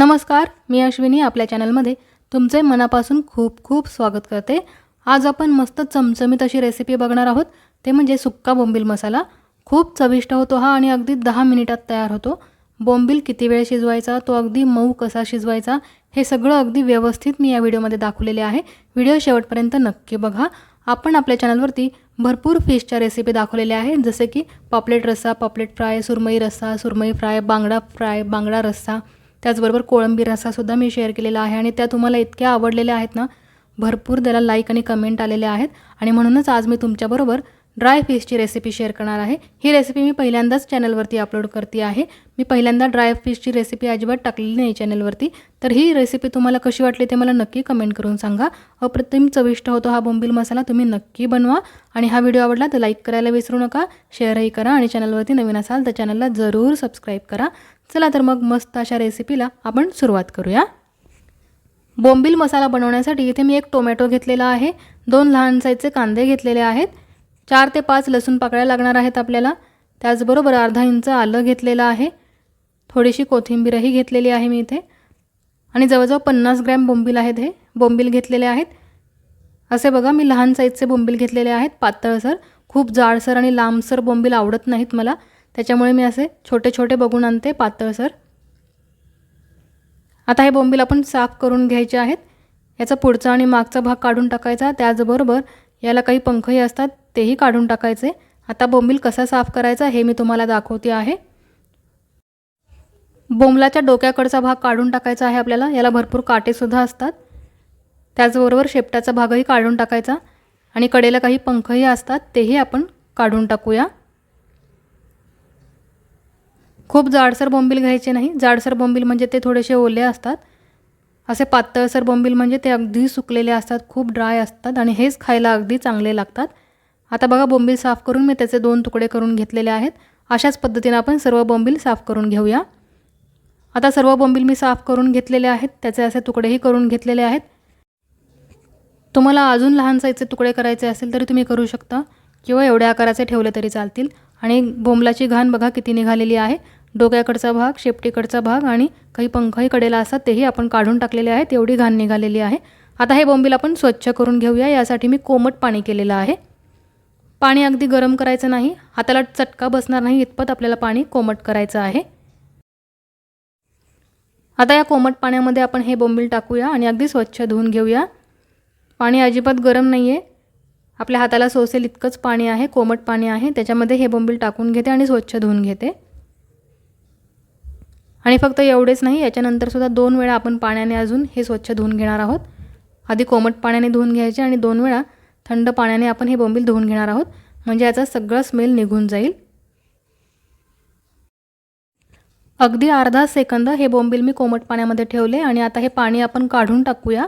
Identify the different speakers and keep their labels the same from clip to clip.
Speaker 1: नमस्कार मी अश्विनी आपल्या चॅनलमध्ये. तुमचे मनापासून खूप खूप स्वागत करते. आज आपण मस्त चमचमीत अशी रेसिपी बघणार आहोत. ते म्हणजे सुक्का बोंबील मसाला. खूप चविष्ट होतो हा आणि अगदी दहा मिनिटात तयार होतो. बोंबील किती वेळ शिजवायचा तो अगदी मऊ कसा शिजवायचा हे सगळं अगदी व्यवस्थित मी या व्हिडिओमध्ये दाखवलेले आहे. व्हिडिओ शेवटपर्यंत नक्की बघा. आपण आपल्या चॅनलवरती भरपूर फिशच्या रेसिपी दाखवलेल्या आहेत. जसे की पॉपलेट रस्सा पॉपलेट फ्राय सुरमई रस्सा सुरमई फ्राय बांगडा फ्राय बांगडा रस्सा त्याचबरोबर कोळंबी रस्सासुद्धा मी शेअर केलेला आहे आणि त्या तुम्हाला इतक्या आवडलेल्या आहेत ना भरपूर त्याला लाईक आणि कमेंट आलेले आहेत. आणि म्हणूनच आज मी तुमच्याबरोबर ड्राय फिशची रेसिपी शेअर करणार आहे. ही रेसिपी मी पहिल्यांदाच चॅनलवरती अपलोड करते आहे. मी पहिल्यांदा ड्राय फिशची रेसिपी अजिबात टाकलेली नाही चॅनलवरती तर ही रेसिपी तुम्हाला कशी वाटली ते मला नक्की कमेंट करून सांगा. अप्रतिम चविष्ट होतो हा बोंबील मसाला तुम्ही नक्की बनवा. आणि हा व्हिडिओ आवडला तर लाईक करायला विसरू नका. शेअरही करा आणि चॅनलवरती नवीन असाल तर चॅनलला जरूर सबस्क्राईब करा. चला तर मग मस्त अशा रेसिपीला आपण सुरुवात करूया. बोंबील मसाला बनवण्यासाठी इथे मी एक टोमॅटो घेतलेला आहे. दोन लहान साईजचे कांदे घेतलेले आहेत. चार ते पाच लसूण पाकळ्या लागणार आहेत आपल्याला. त्याचबरोबर अर्धा इंच आलं घेतलेलं आहे. थोडीशी कोथिंबीरही घेतलेली आहे मी इथे. आणि जवळजवळ पन्नास ग्रॅम बोंबील आहेत हे. बोंबील घेतलेले आहेत. असे बघा मी लहान साईजचे बोंबील घेतलेले आहेत. पातळसर खूप जाडसर आणि लांबसर बोंबील आवडत नाहीत मला. त्याच्यामुळे मी असे छोटे छोटे बघून आणते पातळसर. आता हे बोंबील आपण साफ करून घ्यायचे आहेत. याचा पुढचा आणि मागचा भाग काढून टाकायचा. त्याचबरोबर याला काही पंखही असतात तेही काढून टाकायचे. आता बोंबील कसा साफ करायचा हे मी तुम्हाला दाखवते आहे. बोंबलाच्या डोक्याकडचा भाग काढून टाकायचा आहे आपल्याला. याला भरपूर काटेसुद्धा असतात. त्याचबरोबर शेपटाचा भागही काढून टाकायचा. आणि कडेला काही पंखही असतात तेही आपण काढून टाकूया. खूप जाडसर बोंबील घ्यायचे नाही. जाडसर बोंबील म्हणजे ते थोडेसे ओले असतात. असे पातळसर बोंबील म्हणजे ते अगदी सुकलेले असतात खूप ड्राय असतात आणि हेच खायला अगदी चांगले लागतात. आता बघा बोंबील साफ करून मी त्याचे दोन तुकडे करून घेतलेले आहेत. अशाच पद्धतीने आपण सर्व बोंबील साफ करून घेऊया. आता सर्व बोंबील मी साफ करून घेतलेले आहेत. त्याचे असे तुकडेही करून घेतलेले आहेत. तुम्हाला अजून लहान साईजचे तुकडे करायचे असेल तरी तुम्ही करू शकता किंवा एवढ्या आकाराचे ठेवले तरी चालतील. आणि बोंबलाची घाण बघा किती निघालेली आहे. डोक्याकडचा भाग शेपटीकडचा भाग आणि काही पंखही कडेला असतात तेही आपण काढून टाकलेले आहेत. एवढी घाण निघालेली आहे. आता हे बोंबील आपण स्वच्छ करून घेऊया. यासाठी मी कोमट पाणी केलेलं आहे. पाणी अगदी गरम करायचं नाही. हाताला चटका बसणार नाही. इतपत आपल्याला पाणी कोमट करायचं आहे. आता या कोमट पाण्यामध्ये आपण हे बोंबील टाकूया आणि अगदी स्वच्छ धुवून घेऊया. पाणी अजिबात गरम नाही आहे आपल्या हाताला सोसेल इतकंच पाणी आहे कोमट पाणी आहे. त्याच्यामध्ये हे बोंबील टाकून घेते आणि स्वच्छ धुवून घेते. आणि फक्त एवढेच नाही याच्यानंतरसुद्धा दोन वेळा आपण पाण्याने अजून हे स्वच्छ धुवून घेणार आहोत. आधी कोमट पाण्याने धुवून घ्यायचे आणि दोन वेळा थंड पाण्याने आपण हे बोंबील धुवून घेणार आहोत. म्हणजे याचा सगळा स्मेल निघून जाईल. अगदी अर्धा सेकंद हे बोंबील मी कोमट पाण्यामध्ये ठेवले आणि आता हे पाणी आपण काढून टाकूया.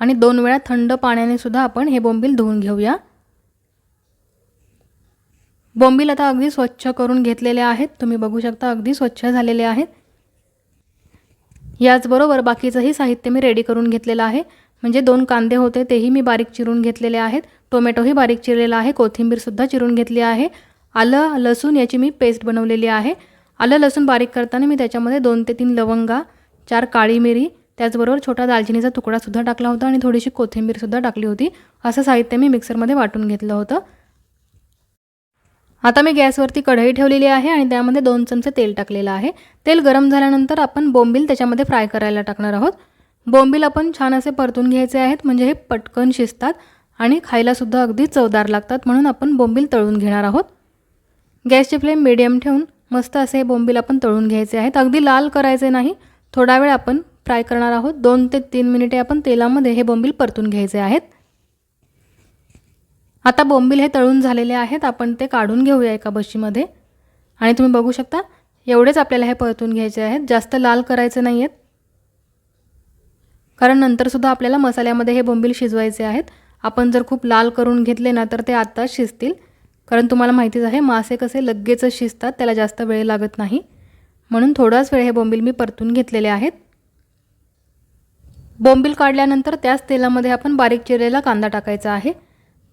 Speaker 1: आणि दोन वेळा थंड पाण्याने सुद्धा आपण हे बोंबील धुवून घेऊया. बोंबील आता अगदी स्वच्छ करून घेतलेले आहेत. तुम्ही बघू शकता अगदी स्वच्छ झालेले आहेत. याचबरोबर बाकीचंही साहित्य मी रेडी करून घेतलेलं आहे. म्हणजे दोन कांदे होते तेही मी बारीक चिरून घेतलेले आहेत. टोमॅटोही बारीक चिरलेला आहे कोथिंबीरसुद्धा चिरून घेतली आहे. आलं लसूण याची मी पेस्ट बनवलेली आहे. आलं लसूण बारीक करताना मी त्याच्यामध्ये दोन ते तीन लवंगा चार काळी मिरी त्याचबरोबर छोटा दालचिनीचा तुकडासुद्धा टाकला होता आणि थोडीशी कोथिंबीरसुद्धा टाकली होती. असं साहित्य मी मिक्सरमध्ये वाटून घेतलं होतं. आता मी गॅसवरती कढई ठेवलेली आहे आणि त्यामध्ये दोन चमचे तेल टाकलेलं आहे. तेल गरम झाल्यानंतर आपण बोंबील त्याच्यामध्ये फ्राय करायला टाकणार आहोत. बोंबील आपण छान असे परतून घ्यायचे आहेत म्हणजे हे पटकन शिजतात आणि खायलासुद्धा अगदी चवदार लागतात म्हणून आपण बोंबील तळून घेणार आहोत. गॅसची फ्लेम मिडियम ठेवून मस्त असे हे बोंबील आपण तळून घ्यायचे आहेत. अगदी लाल करायचे नाही थोडा वेळ आपण फ्राय करणार आहोत. दोन ते तीन मिनिटे आपण तेलामध्ये हे बोंबील परतून घ्यायचे आहेत. आता बोंबील हे तळून झालेले आहेत आपण ते काढून घेऊया एका बशीमध्ये. आणि तुम्ही बघू शकता एवढेच आपल्याला हे परतून घ्यायचे आहेत जास्त लाल करायचे नाही आहेत कारण नंतरसुद्धा आपल्याला मसाल्यामध्ये हे बोंबील शिजवायचे आहेत. आपण जर खूप लाल करून घेतले ना तर ते आत्ताच शिजतील. कारण तुम्हाला माहितीच आहे मासे कसे लगेचच शिजतात त्याला जास्त वेळ लागत नाही. म्हणून थोडाच वेळ हे बोंबील मी परतून घेतलेले आहेत. बोंबील काढल्यानंतर त्याच तेलामध्ये आपण बारीक चिरलेला कांदा टाकायचा आहे.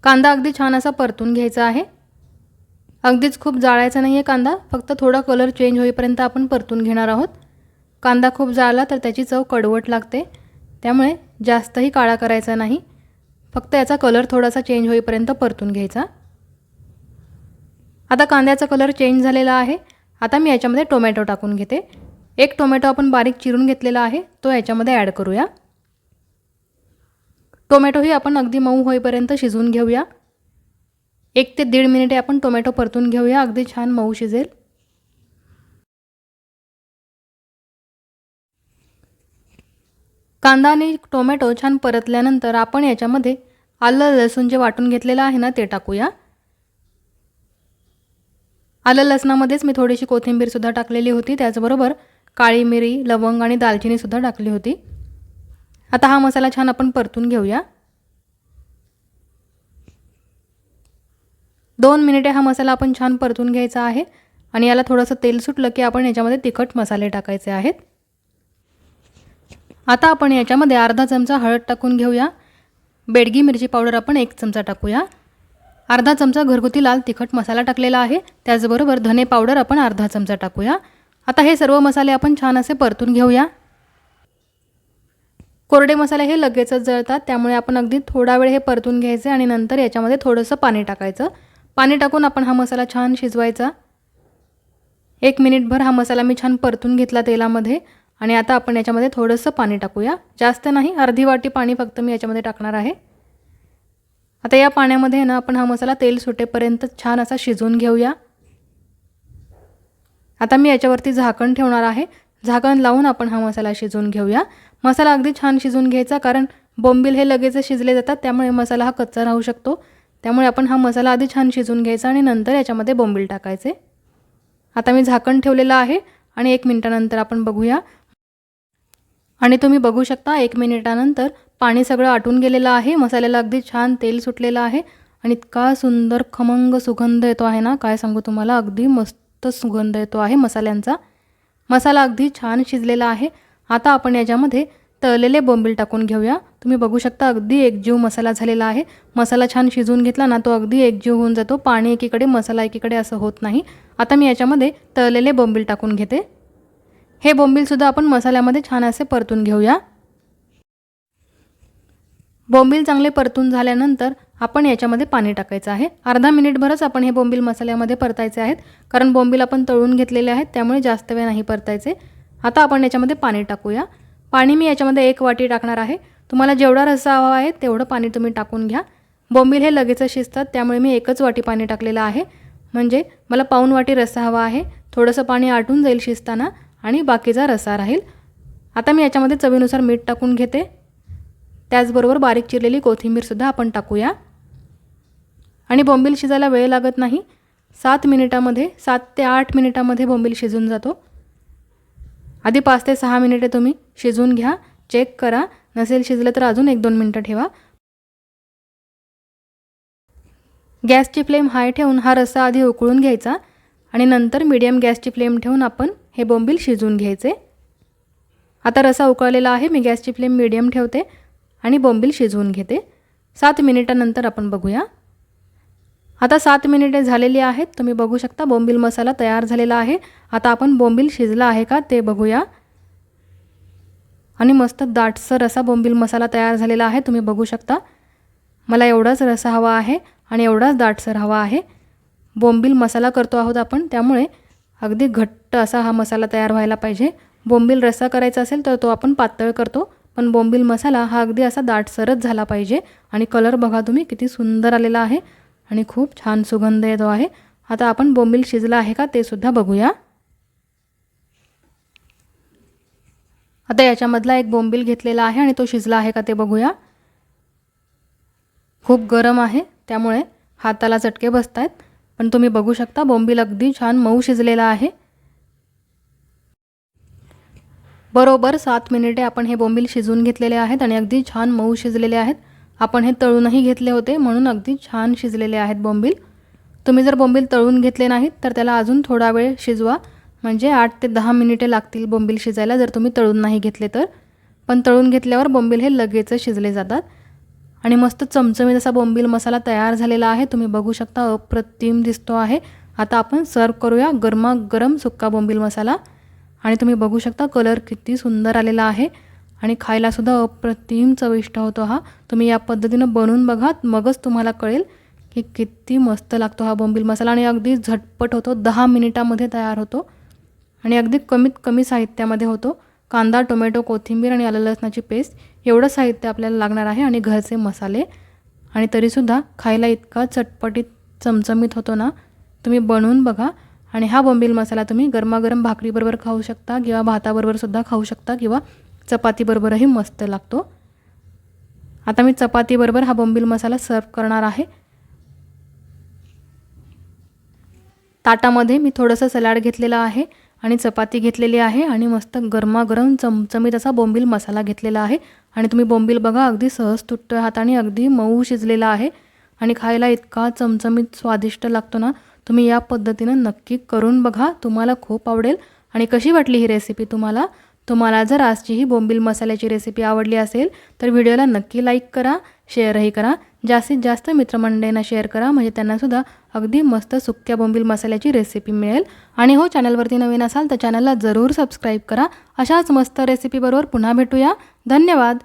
Speaker 1: कांदा अगदी छान असा परतून घ्यायचा आहे. अगदीच खूप जाळायचा नाही आहे कांदा फक्त थोडा कलर चेंज होईपर्यंत आपण परतून घेणार आहोत. कांदा खूप जाळला तर त्याची चव कडवट लागते त्यामुळे जास्तही काळा करायचा नाही. फक्त याचा कलर थोडासा चेंज होईपर्यंत परतून घ्यायचा. आता कांद्याचा कलर चेंज झालेला आहे. आता मी याच्यामध्ये टोमॅटो टाकून घेते. एक टोमॅटो आपण बारीक चिरून घेतलेला आहे तो याच्यामध्ये ॲड करूया. टोमॅटोही आपण अगदी मऊ होईपर्यंत शिजवून घेऊया. एक ते दीड मिनिटे आपण टोमॅटो परतून घेऊया. अगदी छान मऊ शिजेल. कांदा आणि टोमॅटो छान परतल्यानंतर आपण याच्यामध्ये आलं लसूण जे वाटून घेतलेलं आहे ना ते टाकूया. आलं लसणामध्येच मी थोडीशी कोथिंबीरसुद्धा टाकलेली होती. त्याचबरोबर काळी मिरी लवंग आणि दालचिनीसुद्धा टाकली होती. आता हा मसाला छान आपण परतून घेऊया. दोन मिनिटे हा मसाला आपण छान परतून घ्यायचा आहे आणि याला थोडंसं तेल सुटलं की आपण याच्यामध्ये तिखट मसाले टाकायचे आहेत. आता आपण याच्यामध्ये अर्धा चमचा हळद टाकून घेऊया. बेडगी मिरची पावडर आपण एक चमचा टाकूया. अर्धा चमचा घरगुती लाल तिखट मसाला टाकलेला आहे. त्याचबरोबर धने पावडर आपण अर्धा चमचा टाकूया. आता हे सर्व मसाले आपण छान असे परतून घेऊया. कोरडे मसाले हे लगेचच जळतात त्यामुळे आपण अगदी थोडा वेळ हे परतून घ्यायचे आणि नंतर याच्यामध्ये थोडंसं पाणी टाकायचं. पाणी टाकून आपण हा मसाला छान शिजवायचा. एक मिनिटभर हा मसाला मी छान परतून घेतला तेलामध्ये आणि आता आपण याच्यामध्ये थोडंसं पाणी टाकूया. जास्त नाही अर्धी वाटी पाणी फक्त मी याच्यामध्ये टाकणार आहे. आता या पाण्यामध्ये ना आपण हा मसाला तेल सुटेपर्यंत छान असा शिजवून घेऊया. आता मी याच्यावरती झाकण ठेवणार आहे. झाकण लावून आपण हा मसाला शिजवून घेऊया. मसाला अगदी छान शिजवून घ्यायचा कारण बोंबील हे लगेच शिजले जातात त्यामुळे मसाला हा कच्चा राहू शकतो. त्यामुळे आपण हा मसाला आधी छान शिजवून घ्यायचा आणि नंतर याच्यामध्ये बोंबील टाकायचे. आता मी झाकण ठेवलेलं आहे आणि एक मिनटानंतर आपण बघूया. आणि तुम्ही बघू शकता एक मिनिटानंतर पाणी सगळं आटून गेलेलं आहे मसाल्याला अगदी छान तेल सुटलेलं आहे. आणि इतका सुंदर खमंग सुगंध येतो आहे ना काय सांगू तुम्हाला अगदी मस्त सुगंध येतो आहे मसाल्यांचा. मसाला अगदी छान शिजलेला आहे. आता आपण याच्यामध्ये तळलेले बोंबील टाकून घेऊया. तुम्ही बघू शकता अगदी एकजीव मसाला झालेला आहे. मसाला छान शिजवून घेतला ना तो अगदी एकजीव होऊन जातो. पाणी एकीकडे मसाला एकीकडे असं होत नाही. आता मी याच्यामध्ये तळलेले बोंबील टाकून घेते. हे बोंबीलसुद्धा आपण मसाल्यामध्ये छान असे परतून घेऊया. बोंबील चांगले परतून झाल्यानंतर आपण याच्यामध्ये पाणी टाकायचं आहे. अर्धा मिनिटभरच आपण हे बोंबील मसाल्यामध्ये परतायचे आहेत. कारण बोंबील आपण तळून घेतलेले आहेत त्यामुळे जास्त वेळ नाही परतायचे. आता आपण याच्यामध्ये पाणी टाकूया. पाणी मी याच्यामध्ये एक वाटी टाकणार आहे. तुम्हाला जेवढा रस्सा हवा आहे तेवढं पाणी तुम्ही टाकून घ्या. बोंबील हे लगेचच शिजतात त्यामुळे मी एकच वाटी पाणी टाकलेलं आहे. म्हणजे मला पाऊन वाटी रस्सा हवा आहे. थोडंसं पाणी आटून जाईल शिजताना आणि बाकीचा रस्सा राहील. आता मी याच्यामध्ये चवीनुसार मीठ टाकून घेते. त्याचबरोबर बारीक चिरलेली कोथिंबीरसुद्धा आपण टाकूया. आणि बोंबील शिजायला वेळ लागत नाही. सात मिनिटामध्ये सात ते आठ मिनिटामध्ये बोंबील शिजून जातो. आधी पाच ते सहा मिनिटे तुम्ही शिजवून घ्या चेक करा. नसेल शिजलं तर अजून एक दोन मिनटं ठेवा. गॅसची फ्लेम हाय ठेवून हा रस्सा आधी उकळून घ्यायचा आणि नंतर मीडियम गॅसची फ्लेम ठेवून आपण हे बोंबील शिजवून घ्यायचे. आता रसा उकळलेला आहे मी गॅसची फ्लेम मीडियम ठेवते आणि बोंबील शिजवून घेते. सात मिनिटानंतर आपण बघूया. आता सात मिनिटे झालेली आहेत. तुम्ही बघू शकता बोंबील मसाला तयार झालेला आहे. आता आपण बोंबील शिजला आहे का ते बघूया. आणि मस्त दाटसर असा बोंबील मसाला तयार झालेला आहे. तुम्ही बघू शकता. मला एवढाच रसा हवा आहे आणि एवढाच दाटसर हवा आहे. बोंबील मसाला करतो आहोत आपण त्यामुळे अगदी घट्ट असा हा मसाला तयार व्हायला पाहिजे. बोंबील रस्सा करायचा असेल तर तो आपण पातळ करतो पण बोंबील मसाला हा अगदी असा दाटसरच झाला पाहिजे. आणि कलर बघा तुम्ही किती सुंदर आलेला आहे. आणि खूप छान सुगंध येतो आहे. आता आपण बोंबील शिजला आहे का ते सुद्धा बघूया. आता याच्यामधला एक बोंबील घेतलेला आहे आणि तो शिजला आहे का ते बघूया. खूप गरम आहे त्यामुळे हाताला चटके बसत आहेत पण तुम्ही बघू शकता बोंबील अगदी छान मऊ शिजलेला आहे. बरोबर सात मिनिटे आपण हे बोंबील शिजवून घेतलेले आहेत आणि अगदी छान मऊ शिजलेले आहेत. आपण हे तळूनही घेतले होते म्हणून अगदी छान शिजलेले आहेत बोंबील. तुम्ही जर बोंबील तळून घेतले नाहीत तर त्याला अजून थोडा वेळ शिजवा. म्हणजे आठ ते दहा मिनिटे लागतील बोंबील शिजायला जर तुम्ही तळून नाही घेतले तर. पण तळून घेतल्यावर बोंबील हे लगेच शिजले जातात. आणि मस्त चमचमीत असा बोंबील मसाला तयार झालेला आहे. तुम्ही बघू शकता अप्रतिम दिसतो आहे. आता आपण सर्व करूया गरमागरम सुक्का बोंबील मसाला. आणि तुम्ही बघू शकता कलर किती सुंदर आलेला आहे. आणि खायलासुद्धा अप्रतिम चविष्ट होतो हा. तुम्ही या पद्धतीनं बनवून बघा मगच तुम्हाला कळेल की किती मस्त लागतो हा बोंबील मसाला. आणि अगदी झटपट होतो दहा मिनिटामध्ये तयार होतो. आणि अगदी कमीत कमी साहित्यामध्ये होतो. कांदा टोमॅटो कोथिंबीर आणि आलं लसणाची पेस्ट. एवढं साहित्य आपल्याला लागणार आहे आणि घरचे मसाले. आणि तरीसुद्धा खायला इतका चटपटीत चमचमीत होतो ना तुम्ही बनवून बघा. आणि हा बोंबील मसाला तुम्ही गरमागरम भाकरीबरोबर खाऊ शकता किंवा भाताबरोबरसुद्धा खाऊ शकता किंवा चपातीबरोबरही मस्त लागतो. आता मी चपातीबरोबर हा बोंबील मसाला सर्व करणार आहे. ताटामध्ये मी थोडंसं सलाड घेतलेलं आहे आणि चपाती घेतलेली आहे आणि मस्त गरमागरम चमचमीत असा बोंबील मसाला घेतलेला आहे. आणि तुम्ही बोंबील बघा अगदी सहज तुटतो हाताने अगदी मऊ शिजलेला आहे. आणि खायला इतका चमचमीत स्वादिष्ट लागतो ना तुम्ही या पद्धतीनं नक्की करून बघा तुम्हाला खूप आवडेल. आणि कशी वाटली ही रेसिपी तुम्हाला? तुम्हाला जर आजची ही बोंबील मसाल्याची रेसिपी आवडली असेल तर व्हिडिओला नक्की लाईक करा शेअरही करा. जास्तीत जास्त मित्रमंडळींना शेअर करा म्हणजे त्यांनासुद्धा अगदी मस्त सुक्या बोंबील मसाल्याची रेसिपी मिळेल. आणि हो चॅनलवरती नवीन असाल तर चॅनलला जरूर सबस्क्राईब करा. अशाच मस्त रेसिपीबरोबर पुन्हा भेटूया. धन्यवाद!